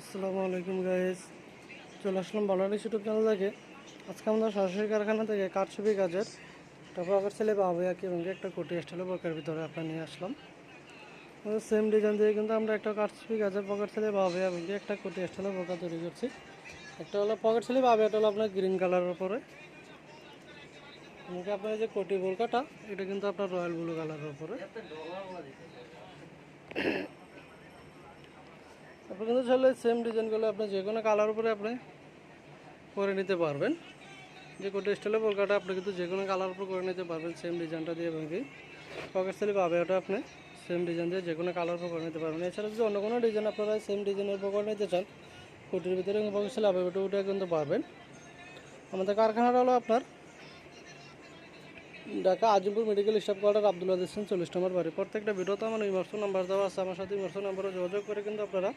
আসসালামু আলাইকুম গাইজ চলে আসলাম বাংলাদেশ ইউটিউব চ্যানেল থেকে আজকে আমরা সরাসরি কারখানা থেকে কাঠছবি তারপর আবার ছেলে, বাবু একই এবং একটা কোটি স্টাইলে বকের ভিতরে, আপনার নিয়ে আসলাম। সেম ডিজাইন দিয়ে কিন্তু আমরা একটা কাঠছবি কাজের পকেট ছেলে, বাবু এবং একটা কোটি স্টাইলে বকা তৈরি করছি। একটা হলো পকেট ছেলে, বাবু, একটা হলো আপনার গ্রিন কালারের এমনকি আপনার যে কোটি বোলকাটা এটা কিন্তু আপনার রয়্যাল ব্লু কালারের উপরে। আপনি কিন্তু চাইলে সেম ডিজাইনগুলো আপনি যে কোনো কালার উপরে আপনি করে নিতে পারবেন। যে কোটি স্টাইলের বোরকাটা আপনি কিন্তু যে কোনো কালার উপর করে নিতে পারবেন সেম ডিজাইনটা দিয়ে এবং কি পকেট স্টাইলে পাবে ওটা আপনি সেম ডিজাইন দিয়ে যে কোনো কালার উপর করে নিতে পারবেন। এছাড়া যদি অন্য কোনো ডিজাইন আপনারা সেম ডিজাইনের উপর করে নিতে চান, কোটির ভিতরে পকেট স্টাইলে পাবে ওটা ওটা কিন্তু পারবেন আমাদের কারখানাটা হলো আপনার Dhaka Azimpur medical staff quarter Abdullah দিচ্ছেন চল্লিশ নম্বর বাড়ি। প্রত্যেকটা ভিডিওতে আমার ইমার্সো নাম্বার দেওয়া আছে, আমার সাথে ইমার্সো নাম্বারে যোগাযোগ করে কিন্তু আপনারা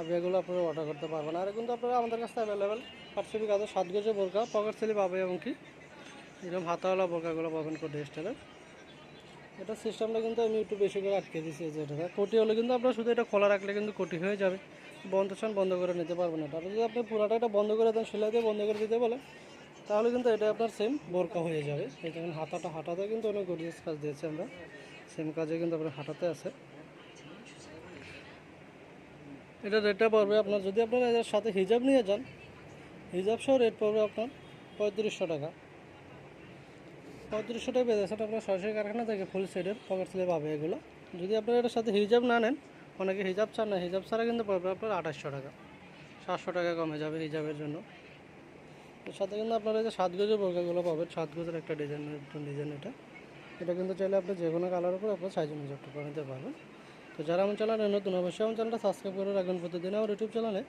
আবিয়াগুলো আপনারা অর্ডার করতে পারবেন। আর কিন্তু আপনারা আমাদের কাছে অ্যাভেলেবেল পার্সিবি কাজের সাত গজে বোরকা পকেট সেলি পাবে এবং কি? এরকম হাতাওয়ালা বোরকাগুলো পাবেন কোটি স্টাইলের এটা সিস্টেমটা কিন্তু আমি একটু বেশি করে আটকে দিয়েছি যে এটা। কোটি হলে কিন্তু আপনার শুধু এটা খোলা রাখলে কিন্তু কোটি হয়ে যাবে। বন্ধ চান বন্ধ করে নিতে পারবেন এটা। যদি আপনি পুরাটা এটা বন্ধ করে দেন, সেলাই দিয়ে বন্ধ করে দিতে বলে, তাহলে কিন্তু এটা আপনার সেম বোরকা হয়ে যাবে। এই দেখেন হাতাটা হাতাতে কিন্তু অনেক গরিয়াস কাজ দিয়েছি আমরা। সেম কাজে কিন্তু আপনার হাতাতে আছে। এটা রেটটা পড়বে আপনার, যদি আপনারা এর সাথে হিজাব নিয়ে যান, হিজাব সহ রেট পড়বে আপনার পঁয়ত্রিশশো টাকা। পঁয়ত্রিশশো টাকা বেঁধেছে আপনার সরাসরি কারখানা থেকে ফুল সেটের পকেট সেলে পাবে এগুলো। যদি আপনারা এটার সাথে হিজাব না নেন, অনেকে হিজাব চান না, হিজাব ছাড়া কিন্তু পড়বে আপনার আঠাশশো টাকা, সাতশো টাকা কমে যাবে হিজাবের জন্য। এর সাথে কিন্তু আপনারা যে সাত গজের বোরকাগুলো পাবেন, সাত গজের একটা ডিজাইন ডিজাইন এটা। এটা কিন্তু চাইলে আপনি যে কোনো কালার উপর আপনার সাইজ অনুযায়ী করে নিতে পারবেন। তো যারা আমার চ্যানেলে নতুন, অবশ্যই আমার চ্যানেলটা সাবস্ক্রাইব করে রাখবেন। প্রতিদিন আমার ইউটিউব চ্যানেলে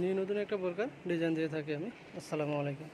নিয়ে নতুন একটা প্রকার ডিজাইন দিয়ে থাকি আমি। আসসালামু আলাইকুম।